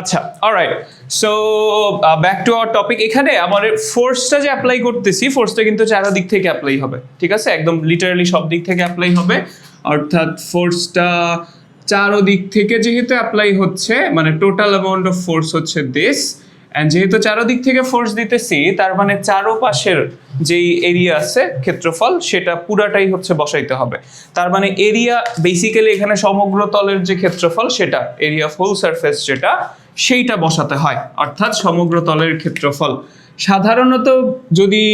আচ্ছা alright so back to our topic এখানে আমাদের ফোর্সটা যে অ্যাপ্লাই করতেছি ফোর্সটা কিন্তু চারদিক থেকে অ্যাপ্লাই হবে, ঠিক আছে? একদম লিটারালি সব দিক থেকে অ্যাপ্লাই হবে। অর্থাৎ ফোর্সটা চারোদিক থেকে যেহেতু অ্যাপ্লাই হচ্ছে মানে টোটাল অ্যামাউন্ট অফ ফোর্স হচ্ছে দিস অ্যান্ড যেহেতু চারোদিক থেকে ফোর্স দিতেছি, তার মানে চারোপাশের যেই এরিয়া আছে, ক্ষেত্রফল, সেটা পুরাটাই হচ্ছে বসাইতে হবে। তার মানে এরিয়া বেসিক্যালি এখানে সমগ্র তলের যে ক্ষেত্রফল, সেটা এরিয়া অফ হোল সারফেস যেটা, সেইটা বসাতে হয়। অর্থাৎ সমগ্র তলের ক্ষেত্রফল। সাধারণত যদি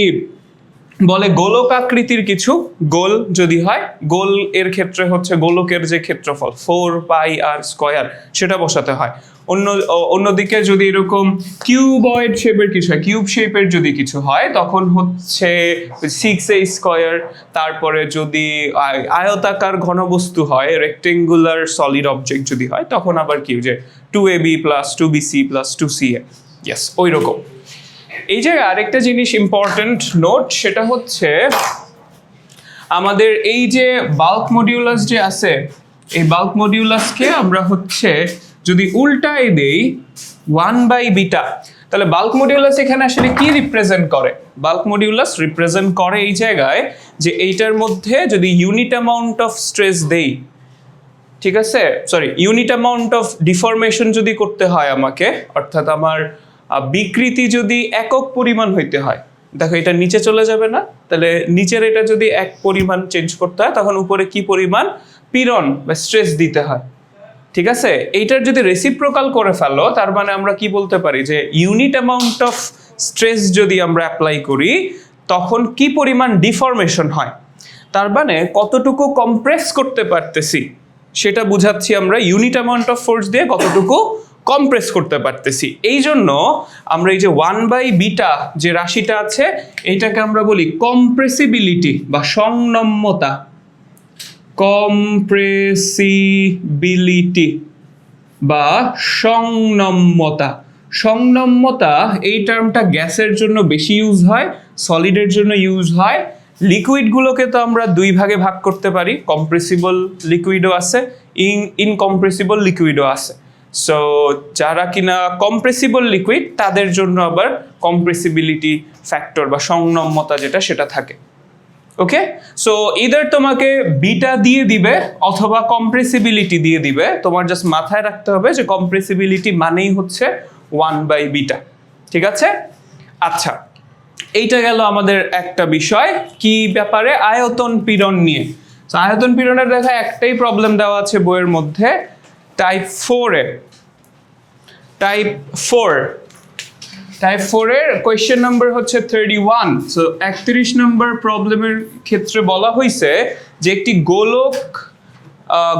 বলে গোলক আকৃতির কিছু, গোল যদি হয়, গোল এর ক্ষেত্রে হচ্ছে গোলকের যে ক্ষেত্রফল ফোর পাই আর স্কয়ার সেটা বসাতে হয়। অন্য অন্যদিকে যদি এরকম কিউবয়েড শেপের কিছু হয়, কিউব শেপের যদি কিছু হয়, তখন হচ্ছে সিক্স এ স্কয়ার তারপরে যদি আয়- আয়তাকার ঘনবস্তু হয় রেক্টেঙ্গুলার সলিড অবজেক্ট যদি হয়, তখন আবার কি, যে two A B plus two B C plus two C A yes ওই রকম এই জায়গায় আরেকটা জিনিস ইম্পর্ট্যান্ট নোট সেটা হচ্ছে আমাদের এই যে বাল্ক মডিউলাস যে আছে, এই বাল্ক মডিউলাসকে আমরা হচ্ছে যদি উল্টায় দেই ওয়ান বাই বিটা তাহলে বাল্ক মডিউলাস এখানে আসলে কি রিপ্রেজেন্ট করে? বাল্ক মডিউলাস রিপ্রেজেন্ট করে এই জায়গায় যে এইটার মধ্যে যদি ইউনিট অ্যামাউন্ট অফ স্ট্রেস দেই, ঠিক আছে? Sorry unit amount of deformation যদি করতে হয় আমাকে, অর্থাৎ আমার বিকৃতি যদি একক পরিমাণ হইতে হয়, দেখো এটা নিচে চলে যাবে না? তাহলে নিচের এটা যদি এক পরিমাণ চেঞ্জ করতে হয়, তখন উপরে কি পরিমাণ? পীড়ন বা স্ট্রেস দিতে হয়। ঠিক আছে? এইটার যদি রেসিপ্রোকাল করে ফেলো, তার মানে আমরা কি বলতে পারি? যে ইউনিট অ্যামাউন্ট অফ স্ট্রেস যদি আমরা অ্যাপ্লাই করি, তখন কি পরিমাণ ডিফরমেশন হয়? তার মানে কতটুকু কম্প্রেস করতে পারতেছি, সেটা বুঝাচ্ছি আমরা ইউনিট অ্যামাউন্ট অফ ফোর্স দিয়ে কতটুকু কম্প্রেস করতে পারতেছি। এই জন্য আমরা এই যে ওয়ান বাই বিটা যে রাশিটা আছে এটাকে আমরা বলি কম্প্রেসিবিলিটি বা সংনম্যতা। কম্প্রেসিবিলিটি বা সংনম্যতা। সংনম্যতা, এই টার্মটা গ্যাসের জন্য বেশি ইউজ হয়, সলিডের জন্য ইউজ হয়। লিকুইডগুলোকে তো আমরা দুই ভাগে ভাগ করতে পারি, কম্প্রেসিবল লিকুইডও আছে, ইন, ইনকম্প্রেসিবল লিকুইডও আছে। সো যারা কিনা কম্প্রেসিবল লিকুইড, তাদের জন্য আবার কম্প্রেসিবিলিটি ফ্যাক্টর বা সংনম্যতা যেটা, সেটা থাকে। ওকে সো ইদার তোমাকে বিটা দিয়ে দিবে অথবা কম্প্রেসিবিলিটি দিয়ে দিবে, তোমার জাস্ট মাথায় রাখতে হবে যে কম্প্রেসিবিলিটি মানেই হচ্ছে ওয়ান বাই বিটা ঠিক আছে? আচ্ছা এইটা গেল আমাদের একটা বিষয়, কি ব্যাপারে? আয়তন পীড়ন নিয়ে। আয়তন পীড়নের দেখা একটাই প্রবলেম দেওয়া আছে বইয়ের মধ্যে টাইপ ফোরে টাইপ ফোর টাইপ ফোর এর কোয়েশ্চেন নাম্বার হচ্ছে থার্টি ওয়ান সো একত্রিশ নম্বর প্রবলেমের ক্ষেত্রে বলা হয়েছে যে একটি গোলক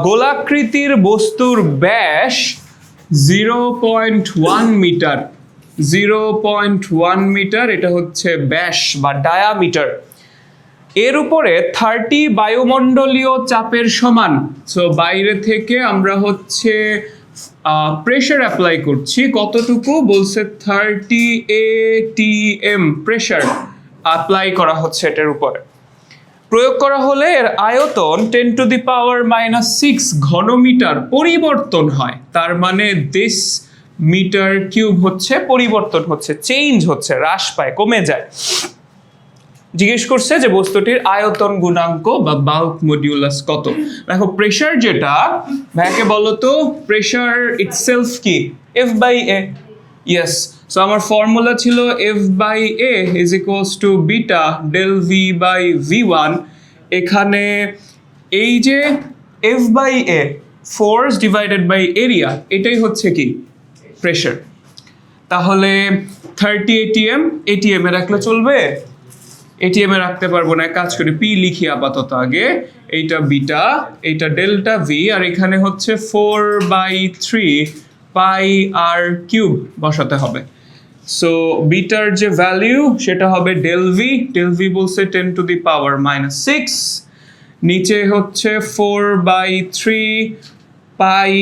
গোলাকৃতির বস্তুর ব্যাস zero point one metre zero point one metre এটা হচ্ছে ব্যাস বা ডায়ামিটার এর উপরে থার্টি বায়ুমণ্ডলীয় চাপের সমান। সো বাইরে থেকে আমরা হচ্ছে প্রেশার অ্যাপ্লাই করছি। কতটুকু? বলছে thirty A T M pressure apply করা হচ্ছে এটার উপরে। প্রয়োগ করা হলে এর আয়তন ten to the power minus six ঘনমিটার পরিবর্তন হয়। তার মানে দিস মিটার কিউব হচ্ছে, পরিবর্তন হচ্ছে চেঞ্জ হচ্ছে, হ্রাস পায়, কমে যায়। জিজ্ঞেস করছে যে বস্তুটির আয়তন গুণাঙ্ক বা বাল্ক মডিউলাস কত? দেখো প্রেশার যেটা ভাইকে বলো তো প্রেশার ইটসেলফ কি? F by A yes so আমার ফর্মুলা ছিল F by A is equals to beta del V by V one এখানে এই যে F by A force divided by area এটাই হচ্ছে কি? প্রেশার তাহলে থার্টি এটিএম এটিএম এ রাখলে চলবে এটিএম এ রাখতে পারব না কাজ করি পি লিখি আপাতত আগে, এইটা বিটা এইটা ডেল্টা ভি আর এখানে হচ্ছে four by three pi R cube বসাতে হবে। সো বিটার যে ভ্যালিউ সেটা হবে ডেল ভি ডেল ভি বলছে ten to the power minus six নিচে হচ্ছে four by three pi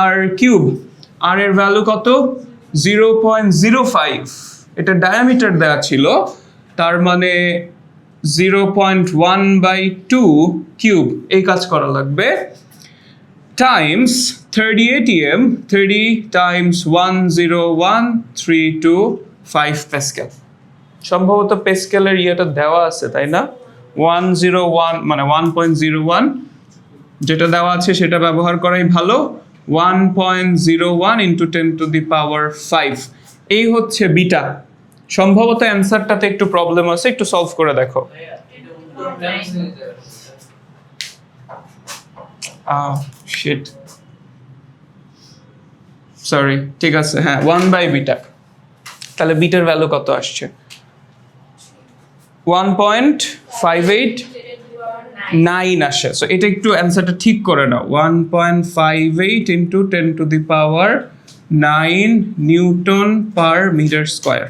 R cube R এর ভ্যালু কত? জিরো পয়েন্ট জিরো ফাইভ এটা ডায়ামিটার দেওয়া ছিল তার মানে zero point one by two cube. এই কাজ করা লাগবে। times 30 atm 30 times 10132 প্যাসকেল সম্ভবত প্যাসকেলের ইয়েটা দেওয়া আছে, তাই না? ওয়ান জিরো ওয়ান মানে ওয়ান পয়েন্ট জিরো ওয়ান। যেটা দেওয়া আছে সেটা ব্যবহার করাই ভালো। One point zero one into ten to the power five. এই হচ্ছে বিটা। সম্ভবত অ্যান্সারটাতে একটু প্রবলেম আছে, একটু সলভ করে দেখো। সরি ঠিক আছে হ্যাঁ ওয়ান বাই বিটা তাহলে বিটার ভ্যালু কত আসছে? One point five eight nine আসে। সো এটা একটু অ্যান্সারটা ঠিক করে নাও। One point five eight into ten to the power nine newton per metre square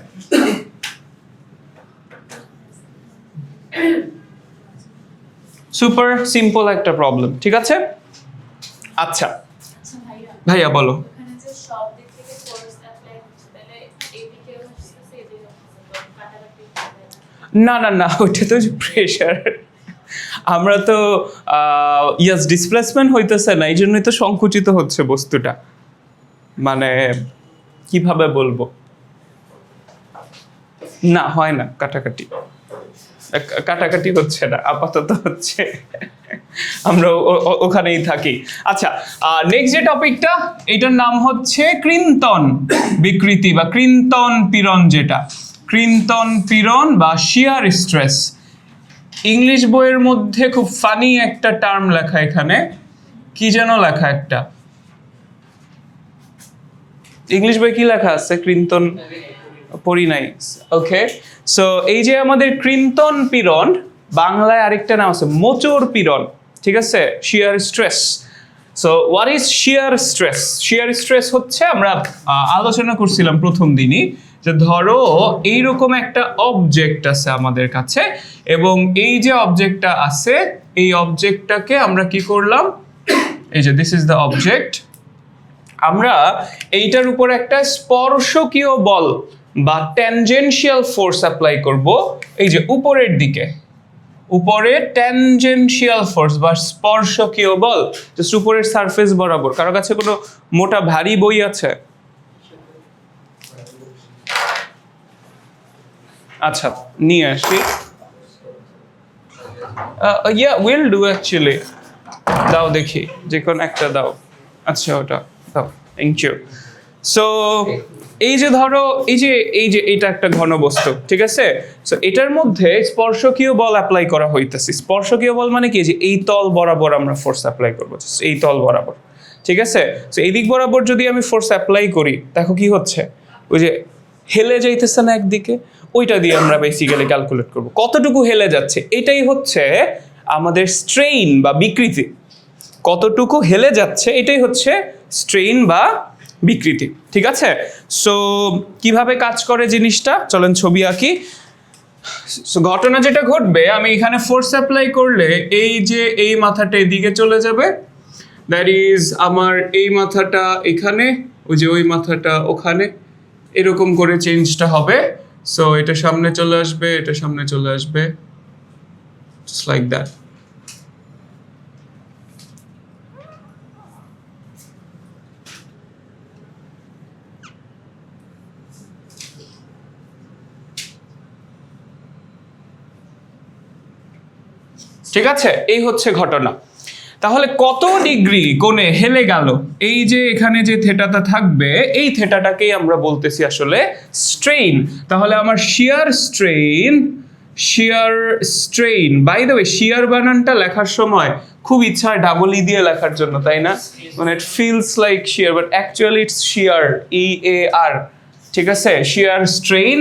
super simple একটা প্রবলেম ঠিক আছে? আচ্ছা। ভাইয়া, বলো। না না না, ওইটা তো প্রেশার আমরা তো ইয়াস ডিসপ্লেসমেন্ট হইতেছে না এই জন্যই তো সংকুচিত হচ্ছে বস্তুটা। মানে কীভাবে বলব? না, হয় না, কাটাকাটি। কাটাকাটি হচ্ছে না, আপাতত হচ্ছে। আমরা ওখানেই থাকি। আচ্ছা নেক্সট যে টপিকটা, এটার নাম হচ্ছে কৃন্তন বিকৃতি বা কৃন্তন পীড়ন যেটা। কৃন্তন পীড়ন বা শিয়ার স্ট্রেস ইংলিশ বইয়ের মধ্যে খুব ফানি একটা টার্ম লেখা এখানে। কি যেন লেখা একটা। ইংলিশ বই কি লেখা আছে? কৃন্তন পড়ি নাই। ওকে সো এই যে আমাদের কৃন্তন পীড়ন বাংলায় আরেকটা নাম আছে, মোচর পীড়ন ঠিক আছে? Shear stress so what is shear stress shear stress হচ্ছে আমরা আলোচনা করছিলাম প্রথম দিনই, যে ধরো এইরকম একটা অবজেক্ট আছে আমাদের কাছে, এবং এই যে অবজেক্টটা আছে, এই অবজেক্টটাকে আমরা কি করলাম? এই যে দিস ইজ দ্য অবজেক্ট আমরা এইটার উপর একটা স্পর্শকীয় বল বা ট্যানজেনশিয়াল ফোর্স অ্যাপ্লাই করব, এই যে উপরের দিকে। উপরে ট্যানজেনশিয়াল ফোর্স বা স্পর্শকীয় বল জাস্ট উপরের সারফেস বরাবর। কারও কাছে কোনো মোটা ভারী বই আছে? আচ্ছা নিয়ে আসি। ইয়া উইল ডু অ্যাকচুয়ালি দাও দেখি, যে কোনো একটা দাও। আচ্ছা ওটা দাও। থ্যাংক ইউ সো এই যে ধরো, এই যে এই যে এটা একটা ঘন বস্তু ঠিক আছে? সো এটার মধ্যে স্পর্শকীয় বল অ্যাপ্লাই করা হইতেছে। স্পর্শকীয় বল মানে কি? যে এই তল বরাবর আমরা ফোর্স অ্যাপ্লাই করব। এই তল বরাবর, ঠিক আছে? সো এই দিক বরাবর যদি আমি ফোর্স অ্যাপ্লাই করি, দেখো কি হচ্ছে? ওই যে হেলে যাইতেছে না একদিকে? ওইটা দিয়ে আমরা বেসিক্যালি ক্যালকুলেট করব। কতটুকু হেলে যাচ্ছে? এটাই হচ্ছে আমাদের স্ট্রেইন বা বিকৃতি। কতটুকু হেলে যাচ্ছে? এটাই হচ্ছে স্ট্রেইন বা বিকৃতি ঠিক আছে? সো কীভাবে কাজ করে জিনিসটা? চলেন ছবি আঁকি। So, ঘটনা যেটা ঘটবে আমি এখানে ফোর্স অ্যাপ্লাই করলে এই যে এই মাথাটা এদিকে চলে যাবে দ্যাট ইজ আমার এই মাথাটা এখানে ওই যে ওই মাথাটা ওখানে এরকম করে চেঞ্জটা হবে। সো এটা সামনে চলে আসবে এটা সামনে চলে আসবে লাইক দ্যাট ঠিক আছে? এই হচ্ছে ঘটনা। তাহলে কত ডিগ্রি কোণে হেলে গেল? এই যে এখানে যে থেটাটা থাকবে, এই থেটাটাকেই আমরা বলতেছি আসলে স্ট্রেইন তাহলে আমার shear strain shear strain by the way shear বানানটা লেখার সময় খুব ইচ্ছা হয় ডাবল ই দিয়ে লেখার জন্য, তাই না? মানে it feels like sheer but actually it's shear E A R ঠিক আছে? শিয়ার স্ট্রেইন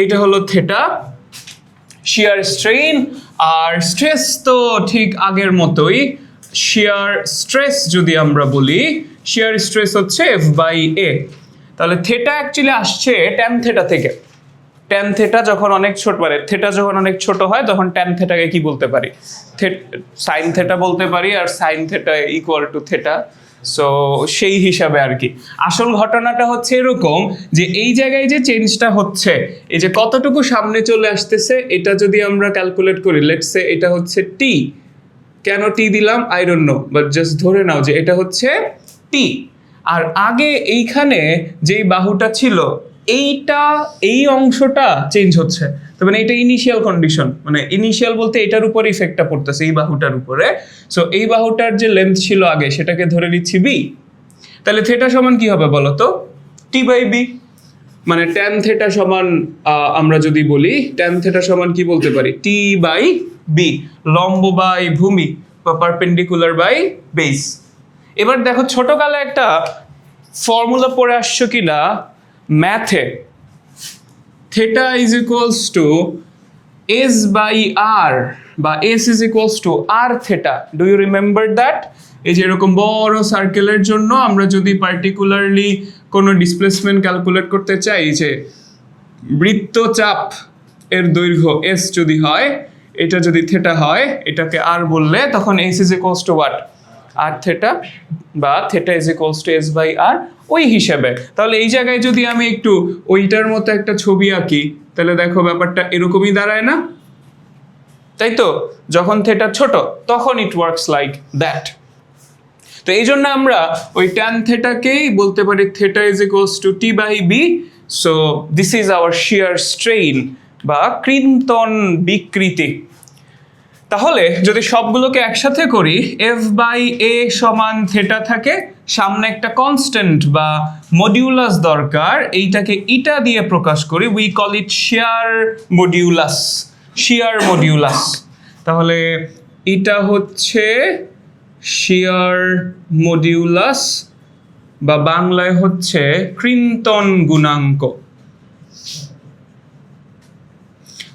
এইটা হলো থেটা শিয়ার স্ট্রেইন আর স্ট্রেস তো ঠিক আগের মতোই। শিয়ার স্ট্রেস যদি আমরা বলি শিয়ার স্ট্রেস হচ্ছে এফ বাই এ তাহলে থেটা অ্যাকচুয়ালি আসছে ট্যান থেটা থেকে। ট্যান থেটা যখন অনেক ছোট মানে থেটা যখন অনেক ছোট হয়, তখন ট্যান থেটাকে কি বলতে পারি? সাইন থেটা বলতে পারি, আর sine theta equal to theta so সেই হিসাবে আর কি আসল ঘটনাটা হচ্ছে এরকম যে এই জায়গায় যে চেঞ্জটা হচ্ছে, এই যে কতটুকু সামনে চলে আসতেছে, এটা যদি আমরা ক্যালকুলেট করি লেটসে এটা হচ্ছে টি কেন টি দিলাম? আই নো বাট জাস্ট ধরে নাও যে এটা হচ্ছে টি আর আগে এইখানে যেই বাহুটা ছিল, এইটা, এই অংশটা চেঞ্জ হচ্ছে। তো মানে এটা ইনিশিয়াল কন্ডিশন মানে ইনিশিয়াল বলতে এটার উপর ইফেক্টটা পড়তেছে, এই বাহুটার উপরে। সো এই বাহুটার যে লেন্থ ছিল আগে, সেটাকে ধরে নিচ্ছি বি তাহলে থেটা সমান কি হবে বলো তো টি বাই বি মানে ট্যান থেটা সমান আমরা যদি বলি ট্যান থেটা সমান কি বলতে পারি? টি বাই বি লম্ব বাই ভূমি, বা পারপেন্ডিকুলার বাই বেস এবার দেখো, ছোটকালে একটা ফর্মুলা পড়ে আসছো কিনা? ম্যাথে theta is equals to S by R বা S is equals to R theta do you remember that এই যে এরকম বড় সার্কেলের জন্য আমরা যদি পার্টিকুলারলি কোনো ডিসপ্লেসমেন্ট ক্যালকুলেট করতে চাই, যে বৃত্তচাপ এর দৈর্ঘ্য এস যদি হয়, এটা যদি থেটা হয়, এটাকে আর বললে, তখন S is equals to what R theta বা theta is equals to S by R ওই হিসাবে। তাহলে এই জায়গায় যদি আমি একটু ওইটার মতো একটা ছবি আঁকি, তাহলে দেখো ব্যাপারটা এরকমই দাঁড়ায় না? তাই তো? যখন থেটা ছোট, তখন ইট ওয়ার্কস লাইক দ্যাট তো এই জন্য আমরা ওই ট্যান থেটাকেই বলতে পারি theta is equals to T by B so this is our shear strain বা কৃন্তন বিকৃতি। তাহলে যদি সবগুলোকে একসাথে করি এফ বাই এ সমান থেটা থাকে, সামনে একটা কনস্ট্যান্ট বা মডিউলাস দরকার, এইটাকে ইটা দিয়ে প্রকাশ করি we call it shear modulus shear modulus তাহলে এটা হচ্ছে শিয়ার মডিউলাস বা বাংলায় হচ্ছে কৃন্তন গুণাঙ্ক।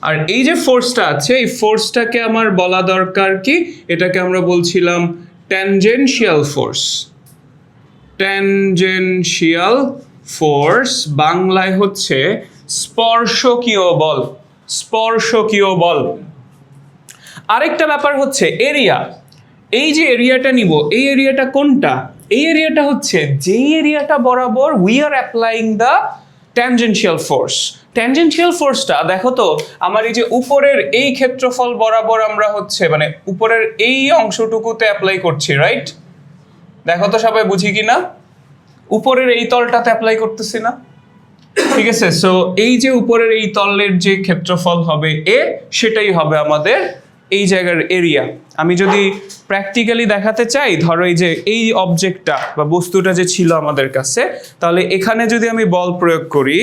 আর এই যে ফোর্সটা আছে, এই ফোর্সটাকে আমার বলা দরকার কি? এটাকে আমরা বলছিলাম ট্যানজেনশিয়াল ফোর্স ট্যানজেনশিয়াল ফোর্স বাংলায় হচ্ছে স্পর্শকীয় বল স্পর্শকীয় বল। আরেকটা ব্যাপার হচ্ছে এরিয়া এই যে এরিয়াটা নিব, এই এরিয়াটা কোনটা? এই এরিয়াটা হচ্ছে, যেই এরিয়াটা বরাবর we are applying the tangential force tangential ফোর্সটা দেখো তো, আমার এই যে উপরের এই ক্ষেত্রফল বরাবর আমরা হচ্ছে মানে উপরের এই অংশটুকুতে অ্যাপ্লাই করছি রাইট দেখো তো সবাই বুঝি কি না উপরের এই তলটাতে অ্যাপ্লাই করতেছি না? ঠিক আছে সো এই যে উপরের এই তলের যে ক্ষেত্রফল হবে এ, সেটাই হবে আমাদের এই জায়গার এরিয়া আমি যদি প্র্যাকটিক্যালি দেখাতে চাই, ধরো এই যে এই অবজেক্টটা বা বস্তুটা যে ছিল আমাদের কাছে, তাহলে এখানে যদি আমি বল প্রয়োগ করি,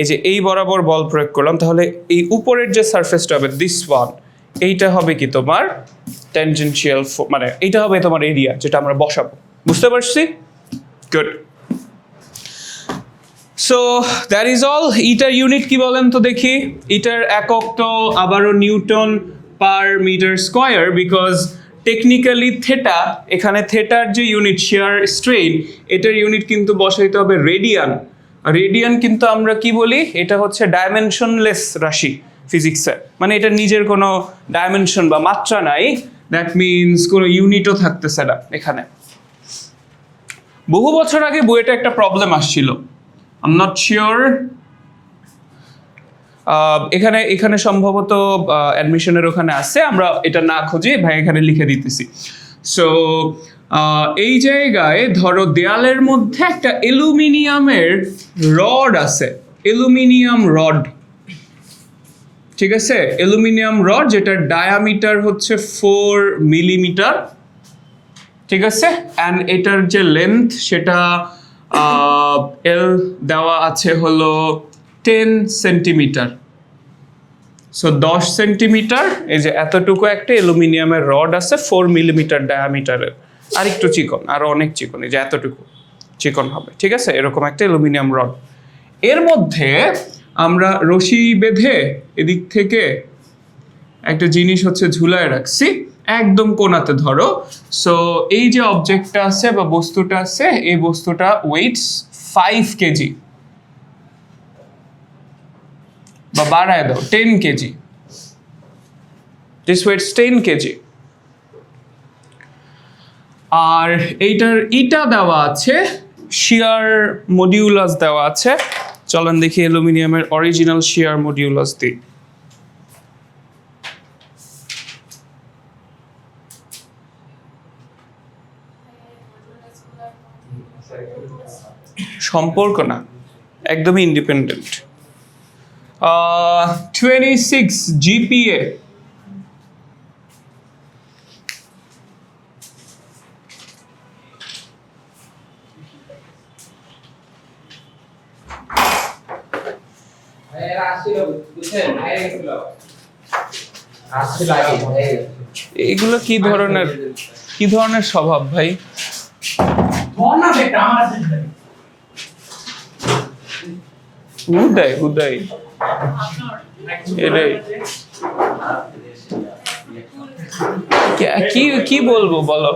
এই যে এই বরাবর বল প্রয়োগ করলাম, তাহলে এই উপরের যে সারফেসটা হবে দিস ওয়ান এইটা হবে কি তোমার ট্যানজেনশিয়াল মানে এইটা হবে তোমার এরিয়া যেটা আমরা বসাবো। বুঝতে পারছি? Good so that is all eater unit কি বলেন তো দেখি? ইটার একক তো আবারও newton per metre square because technically theta এখানে থেটার যে ইউনিট শেয়ার স্ট্রেইন এটার ইউনিট কিন্তু বসাইতে হবে রেডিয়ান রেডিয়ান কিন্তু আমরা কি বলি? এটা হচ্ছে ডাইমেনশনলেস রাশি ফিজিক্সে মানে এটা নিজের কোনো ডাইমেনশন বা মাত্রা নাই। দ্যাট মিনস কোনো ইউনিটও থাকতেছে না এখানে। বহু বছর আগে বইয়েটা একটা প্রবলেম আসছিল। আম নট শিওর এখানে এখানে সম্ভবত অ্যাডমিশনের ওখানে আছে, আমরা এটা না খুঁজে ভাই এখানে লিখে দিতেছি। সো এই জায়গায় ধরো দেয়ালের মধ্যে একটা অ্যালুমিনিয়ামের রড আছে। Aluminium rod. ঠিক আছে? অ্যালুমিনিয়াম রড যেটার ডায়ামিটার হচ্ছে ফোর মিলিমিটার ঠিক আছে? অ্যান্ড এটার যে লেন্থ সেটা এল দেওয়া আছে হলো টেন সেন্টিমিটার সো দশ সেন্টিমিটার এই যে এতটুকু একটা অ্যালুমিনিয়ামের রড আছে ফোর মিলিমিটার ডায়ামিটারের আর একটু চিকন আরও অনেক চিকন, এই যে এতটুকু চিকন হবে, ঠিক আছে? এরকম একটা অ্যালুমিনিয়াম রড এর মধ্যে আমরা রশি বেঁধে এদিক থেকে একটা জিনিস হচ্ছে ঝুলায় রাখছি, একদম কোনাতে ধরো। সো এই যে অবজেক্টটা আছে বা বস্তুটা আছে, এই বস্তুটা ওয়েটস ফাইভ কেজি। বা বাড়ায় দাও ten KG. This weighs ten KG. আর এইটার ইটা দেওয়া আছে শিয়ার মডিউলাস দেওয়া আছে। চলেন দেখি অ্যালুমিনিয়ামের অরিজিনাল শিয়ার মডিউলাস দিই সম্পর্ক না, একদমই ইন্ডিপেন্ডেন্ট টোয়েন্টি সিক্স জিপিএ ভাইয়েরা আসছিল বুঝছেন? ভাইয়েরা গেছিল আসছিল আগে হয়ে গেছে এগুলো কি ধরনের কি ধরনের স্বভাব ভাই? মনা বেটা কি কি বলব বলো?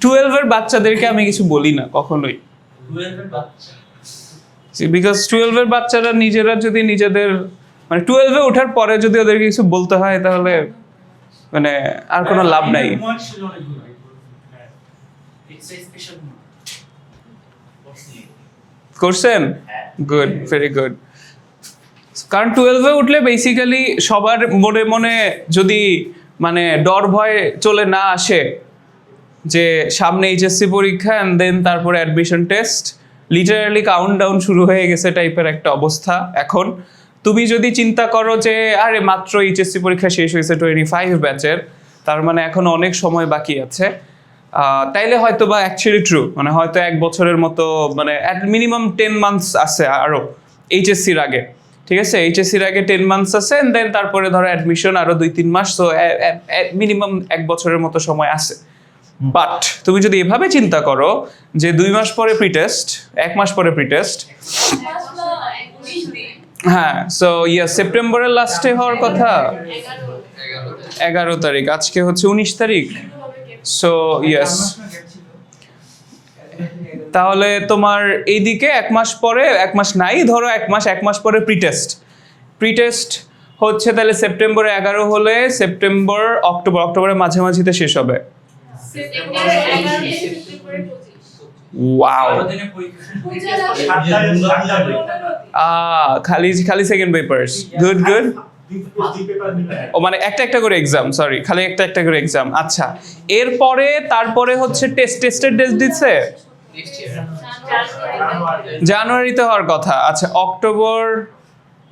টুয়েলভের বাচ্চাদেরকে আমি কিছু বলি না কখনোই। বিকজ টুয়েলভের বাচ্চারা নিজেরা যদি নিজেদের মানে টুয়েলভে ওঠার পরে যদি ওদেরকে কিছু বলতে হয় তাহলে মানে আর কোনো লাভ নাই। করছেন গুড ভেরি গুড কারণ টুয়েলভে উঠলে বেসিক্যালি সবার মনে মনে যদি মানে ডর ভয় চলে না আসে, যে সামনে এইচএসসি পরীক্ষা অ্যান্ড দেন তারপরে admission test literally countdown শুরু হয়ে গেছে টাইপের একটা অবস্থা এখন। তুমি যদি চিন্তা করো যে, আরে মাত্র এইচএসসি পরীক্ষা শেষ হয়েছে টোয়েন্টি ফাইভ ব্যাচের তার মানে এখন অনেক সময় বাকি আছে। তাইলে হয়তো বা অ্যাকচুয়ালি ট্রু মানে হয়তো এক বছরের মতো মানে অ্যাট মিনিমাম টেন মান্থস আছে আরও এইচএসসির আগে। ঠিক আছে এইচএসসির আগে টেন মান্থস আছে দেন তারপরে ধরো অ্যাডমিশন আরও দুই তিন মাস তো মিনিমাম এক বছরের মতো সময় আছে। বাট তুমি যদি এভাবে চিন্তা করো যে দুই মাস পরে প্রিটেস্ট এক মাস পরে প্রিটেস্ট হ্যাঁ সো ইয়া সেপ্টেম্বরের লাস্টে হওয়ার কথা? এগারো তারিখ। আজকে হচ্ছে উনিশ তারিখ। সো ইয়েস তাহলে তোমার এইদিকে এক মাস পরে এক মাস নাই ধরো এক মাস এক মাস পরে প্রিটেস্ট প্রিটেস্ট হচ্ছে তাহলে সেপ্টেম্বরে এগারো হলে সেপ্টেম্বর অক্টোবর অক্টোবরের মাঝামাঝিতে শেষ হবে। ওয়াও খালি খালি সেকেন্ড পেপারস গুড গুড ও মানে একটা একটা করে এক্সাম সরি খালি একটা একটা করে এক্সাম আচ্ছা এরপরে তারপরে হচ্ছে টেস্ট টেস্টের ডেট দিচ্ছে? জানুয়ারিতে হওয়ার কথা। আচ্ছা অক্টোবর,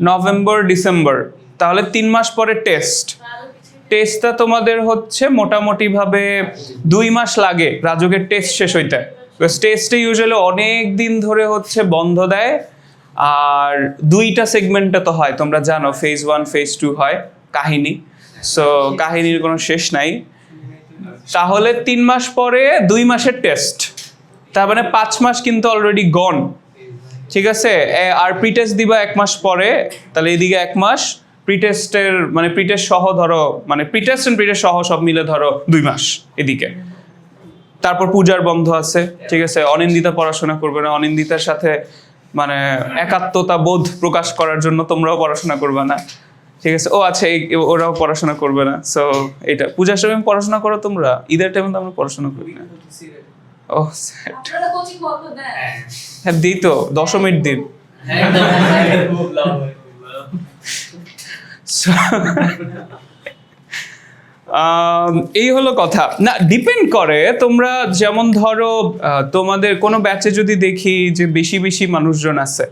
নভেম্বর, ডিসেম্বর। তাহলে তিন মাস পরে টেস্ট। টেস্টটা তোমাদের হচ্ছে মোটামুটি ভাবে দুই মাস লাগে, রাজুকের টেস্ট শেষ হইতে। টেস্টে ইউজুয়ালি অনেক দিন ধরে হচ্ছে বন্ধ দেয়, আর দুইটা সেগমেন্টে তো হয়। তোমরা জানো ফেজ ওয়ান ফেজ টু হয়, কাহিনী। সো কাহিনীর কোনো শেষ নাই। তাহলে তিন মাস পরে দুই মাসের টেস্ট। তার মানে পাঁচ মাস কিন্তু অলরেডি গন ঠিক আছে? আর প্রিটেস্ট দিবা এক মাস পরে, তাহলে এদিকে এক মাস। প্রিটেস্টের মানে প্রিটেস্ট সহ ধরো মানে প্রিটেস্ট এন্ড প্রিটেস্ট সহ সব মিলে ধরো দুই মাস এদিকে। তারপর পূজার বন্ধ আছে, ঠিক আছে? অনিন্দিতা পড়াশোনা করবে না। অনিন্দিতার সাথে মানে একাত্মতা বোধ প্রকাশ করার জন্য তোমরাও পড়াশোনা করবে না। ঠিক আছে? ও আচ্ছা ওরাও পড়াশোনা করবে না। সো এটা, পূজার সময় পড়াশোনা করো তোমরা। ঈদের টাইমে তো আমরা পড়াশোনা করি না। Sad. হ্যাঁ তো, দশমীর দিন এই হলো কথা না ডিপেন্ড করে, তোমরা যেমন ধরো তোমাদের কোনো ব্যাচে যদি দেখি যে বেশি বেশি মানুষজন আছে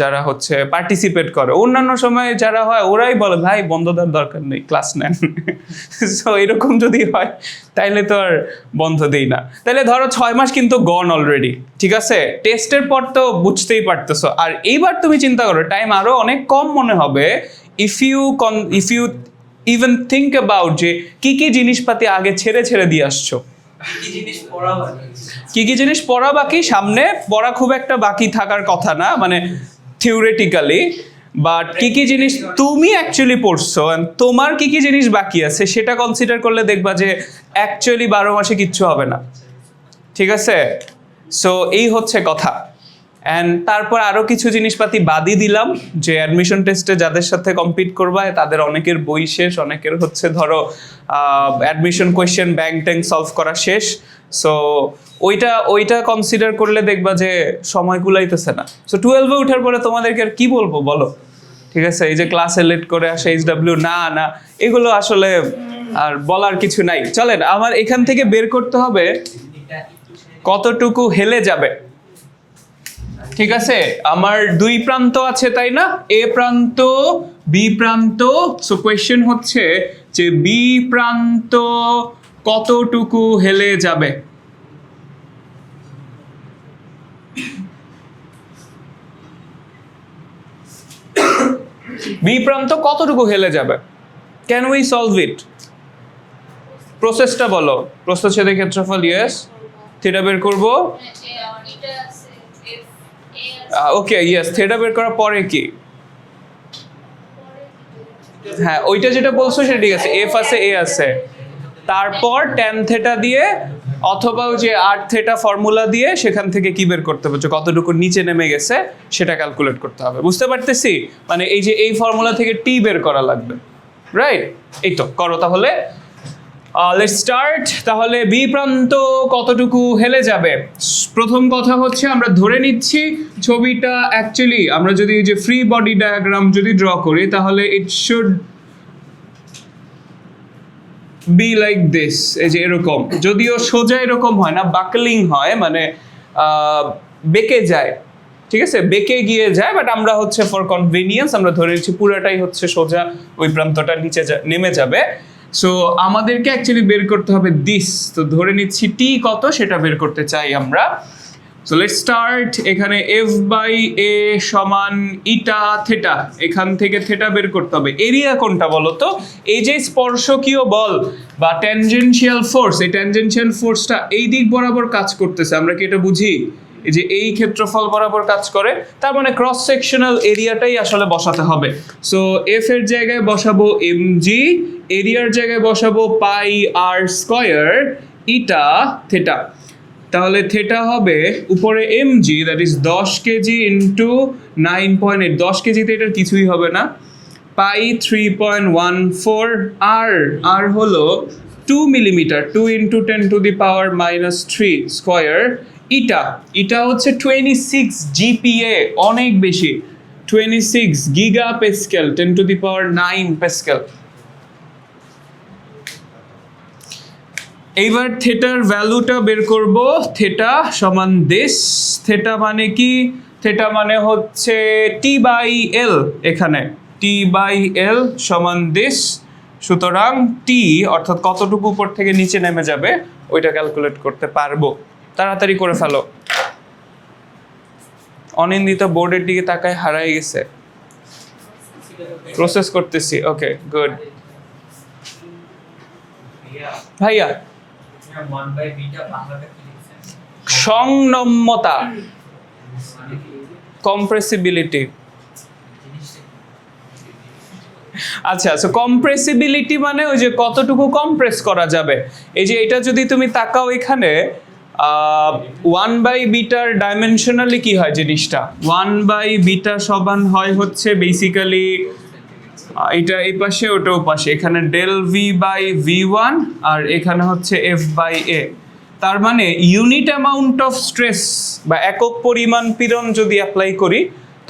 যারা হচ্ছে পার্টিসিপেট করে। অন্যান্য সময় যারা হয় ওরাই বলে ভাই বন্ধ দেওয়ার দরকার নেই ক্লাস নেন। সো এরকম যদি হয় তাইলে তো আর বন্ধ দিই না। তাহলে ধরো ছয় মাস কিন্তু গন অলরেডি ঠিক আছে? টেস্টের পর তো বুঝতেই পারতেছো। আর এইবার তুমি চিন্তা করো টাইম আরও অনেক কম মনে হবে if you con if you even think about যে কি কি জিনিসপাতি আগে ছেড়ে ছেড়ে দিয়ে আসছো। কি কি জিনিস পড়া বাকি? সামনে পড়া খুব একটা বাকি থাকার কথা না। মানে থিওরিটিক্যালি বাট কি কি জিনিস তুমি অ্যাকচুয়ালি পড়ছো and তোমার কি কি জিনিস বাকি আছে সেটা কনসিডার করলে দেখবা যে অ্যাকচুয়ালি বারো মাসে কিচ্ছু হবে না। ঠিক আছে? সো এই হচ্ছে কথা। অ্যান্ড তারপর আরও কিছু জিনিসপাতি বাদই দিলাম যে অ্যাডমিশন টেস্টে যাদের সাথে কম্পিট করবা তাদের অনেকের বই শেষ, অনেকের হচ্ছে ধরো admission question bank tank solve করা শেষ। সো ওইটা ওইটা কনসিডার করলে দেখবা যে সময় কুলাইতেছে না। সো টুয়েলভে উঠার পরে তোমাদেরকে আর কি বলব বলো? ঠিক আছে? এই যে ক্লাসে লেট করে আসে এইচ ডাব্লিউ না না, এগুলো আসলে আর বলার কিছু নাই। চলেন, আমার এখান থেকে বের করতে হবে কতটুকু হেলে যাবে। ঠিক আছে? আমার দুই প্রান্ত আছে, তাই না? এ প্রান্ত, বি প্রান্ত। সো কোয়েশ্চেন হচ্ছে যে বি প্রান্ত কতটুকু হেলে যাবে? বি প্রান্ত কতটুকু হেলে যাবে? ক্যান উই সলভ ইট প্রসেসটা বলো। প্রস্থচ্ছেদের ক্ষেত্রফল ইয়েস থিটা বের করব? ওকে ইয়েস থিটা বের করার পরে কি? হ্যাঁ ওইটা যেটা বলছো সেটা ঠিক আছে। এফ আছে এ আছে। তারপর ট্যান থেটা দিয়ে অথবা যে আট থেটা ফর্মুলা দিয়ে সেখান থেকে কি বের করতে হবে? কতটুকু নিচে নেমে গেছে, সেটা ক্যালকুলেট করতে হবে। বুঝতে পারতেছি? মানে এই যে এই ফর্মুলা থেকে টি বের করা লাগবে। রাইট এই তো, করো তাহলে। লেট স্টার্ট তাহলে বি প্রান্ত কতটুকু হেলে যাবে? প্রথম কথা হচ্ছে আমরা ধরে নিচ্ছি ছবিটা অ্যাকচুয়ালি আমরা যদি যে ফ্রি বডি ডায়াগ্রাম যদি ড্র করি, তাহলে it should be like this এই যে এরকম। যদিও সোজা এরকম হয় না বাকলিং হয় মানে বেঁকে যায়। ঠিক আছে? বেঁকে গিয়ে যায় বাট আমরা হচ্ছে ফর কনভিনিয়েন্স আমরা ধরে নিচ্ছি পুরাটাই হচ্ছে সোজা ওই প্রান্তটা নিচে নেমে যাবে। সো আমাদেরকে অ্যাকচুয়ালি বের করতে হবে দিস তো ধরে নিচ্ছি টি কত, সেটা বের করতে চাই আমরা। সো লেট স্টার্ট এখানে এফ বাই এ সমান ইটা থেটা। এখান থেকে থেটা বের করতে হবে। এরিয়া কোনটা বলো তো? এই যে স্পর্শকীয় বল বা ট্যানজেনশিয়াল ফোর্স এই ট্যানজেনশিয়াল ফোর্সটা এই দিক বরাবর কাজ করতেছে। আমরা কি এটা বুঝি? এই যে এই ক্ষেত্রফল বরাবর কাজ করে। তার মানে ক্রস সেকশনাল এরিয়াটাই আসলে বসাতে হবে। সো এফ এর জায়গায় বসাবো এম জি এরিয়ার জায়গায় বসাবো pi R square eta, theta. তাহলে থেটা হবে উপরে এম জি দ্যাট ইজ দশ KG into nine point eight দশ কেজিতে এটার কিছুই হবে না। Pi three point one four আর আর হলো two millimetre two into ten to the power minus three square eta eta হচ্ছে টোয়েন্টি সিক্স জিপিএ অনেক বেশি। Twenty six giga pascal ten to the power nine pascal. এইবার থেটার ভ্যালুটা বের করব। Theta সমান দিস থেটা মানে কি? থেটা মানে হচ্ছে টি বাই এল এখানে। টি বাই এল সমান দিস সুতরাং টি অর্থাৎ কতটুকু উপর থেকে নিচে নেমে যাবে, ওইটা ক্যালকুলেট করতে পারব। তাড়াতাড়ি করে ফেলো। অনিন্দিতা বোর্ডের দিকে তাকায় হারাই গেছে। প্রসেস করতেছি। ওকে গুড ভাইয়া সংনম্যতা। মানে কম্প্রেসিবিলিটি আচ্ছা সো কম্প্রেসিবিলিটি মানে ওই যে কতটুকু কম্প্রেস করা যাবে? এই যে এটা যদি তুমি তাকাও এখানে ওয়ান বাই বিটার ডাইমেনশনালি কি হয় জিনিসটা? ওয়ান বাই বিটা সমান হয় হচ্ছে বেসিক্যালি এটা এই পাশে ওটা ও পাশে। এখানে del V by V one আর এখানে হচ্ছে এফ বাই এ তার মানে ইউনিট অ্যামাউন্ট অফ স্ট্রেস বা একক পরিমাণ পীড়ন যদি অ্যাপ্লাই করি,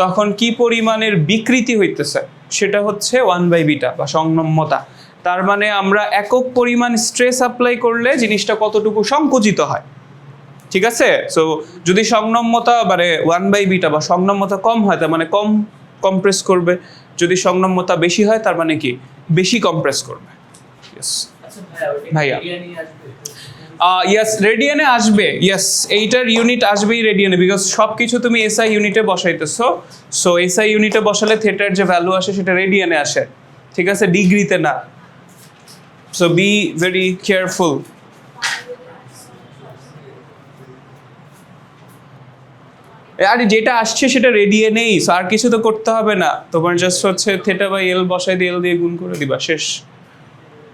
তখন কি পরিমাণের বিকৃতি হইতেছে? সেটা হচ্ছে ওয়ান বাই বিটা বা সংনম্যতা তার মানে আমরা একক পরিমাণ স্ট্রেস অ্যাপ্লাই করলে জিনিসটা কতটুকু সংকুচিত হয়? ঠিক আছে? সো যদি সংনম্যতা মানে ওয়ান বাই বিটা বা সংনম্যতা কম হয়, তার মানে কম কম্প্রেস করবে। যদি সংনম্যতা বেশি হয়, তার মানে কি? বেশি কম্প্রেস করবে। ভাইয়া। ইয়েস রেডিয়ানে আসবে। ইয়েস এইটার ইউনিট আসবেই রেডিয়ানে বিকজ সব কিছু তুমি এসআই ইউনিটে বসাইতেছো। সো এসআই ইউনিটে বসালে থিয়েটার যে ভ্যালু আসে, সেটা রেডিয়ানে আসে। ঠিক আছে? ডিগ্রিতে না। সো বি ভেরি কেয়ারফুল আরে যেটা আসছে সেটা রেডিয়ে নেই আর কিছু তো করতে হবে না। তোমার জাস্ট হচ্ছে থেটা বা এল বসাই দিয়ে এল দিয়ে গুণ করে দিবা, শেষ।